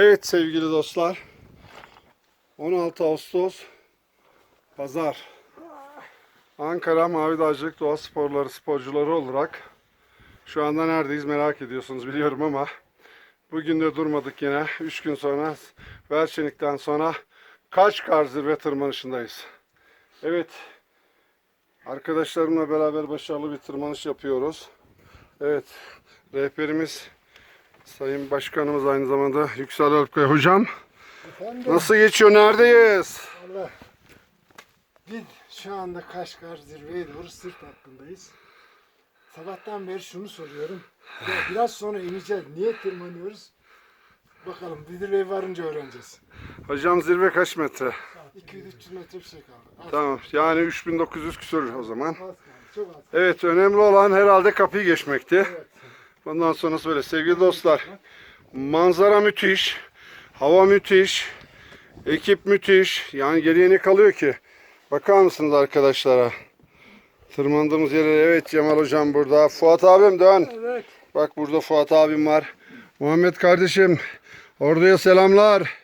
Evet sevgili dostlar. 16 Ağustos Pazar. Ankara Mavi Dağcılık Doğa Sporları sporcuları olarak şu anda neredeyiz merak ediyorsunuz biliyorum ama bugün de durmadık yine. 3 gün sonra Velçenik'ten sonra Kaçkar zirve tırmanışındayız. Evet. Arkadaşlarımla beraber başarılı bir tırmanış yapıyoruz. Evet. Rehberimiz Sayın Başkanımız aynı zamanda Yüksel Alpkaya. Hocam Efendim, nasıl geçiyor? Neredeyiz? Allah. Biz şu anda Kaşgar zirveye doğru sırt hattındayız. Sabahtan beri şunu soruyorum. Ya biraz sonra ineceğiz. Niye tırmanıyoruz? Bakalım zirveye varınca öğreneceğiz. Hocam zirve kaç metre? 200-300 metre bir şey kaldı. Az, Tamam. Yani 3900 küsur o zaman. az kaldı. Çok az. Evet önemli olan herhalde kapıyı geçmekti. Evet. Bundan sonrası böyle. Sevgili dostlar. Manzara müthiş. Hava müthiş. Ekip müthiş. Yani geriye ne kalıyor ki? Bakar mısınız arkadaşlara? Tırmandığımız yere evet Cemal hocam burada. Fuat abim dön. Evet. Bak burada Fuat abim var. Muhammed kardeşim. Orduya selamlar.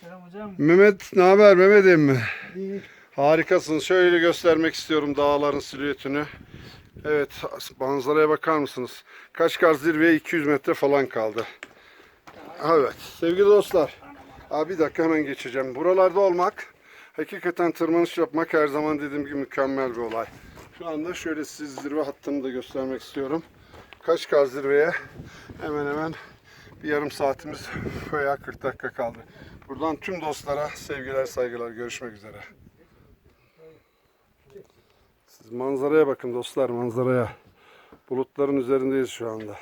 Selam hocam. Mehmet ne haber Mehmet'im? İyi. Harikasın. Şöyle göstermek istiyorum dağların silüetini. Evet manzaraya bakar mısınız? Kaçkar zirveye 200 metre falan kaldı. Evet sevgili dostlar. Abi bir dakika hemen geçeceğim. Buralarda olmak hakikaten tırmanış yapmak her zaman dediğim gibi mükemmel bir olay. Şu anda şöyle siz zirve hattını da göstermek istiyorum. Kaçkar zirveye hemen hemen bir yarım saatimiz veya 40 dakika kaldı. Buradan tüm dostlara sevgiler saygılar görüşmek üzere. Manzaraya bakın dostlar manzaraya. Bulutların üzerindeyiz şu anda.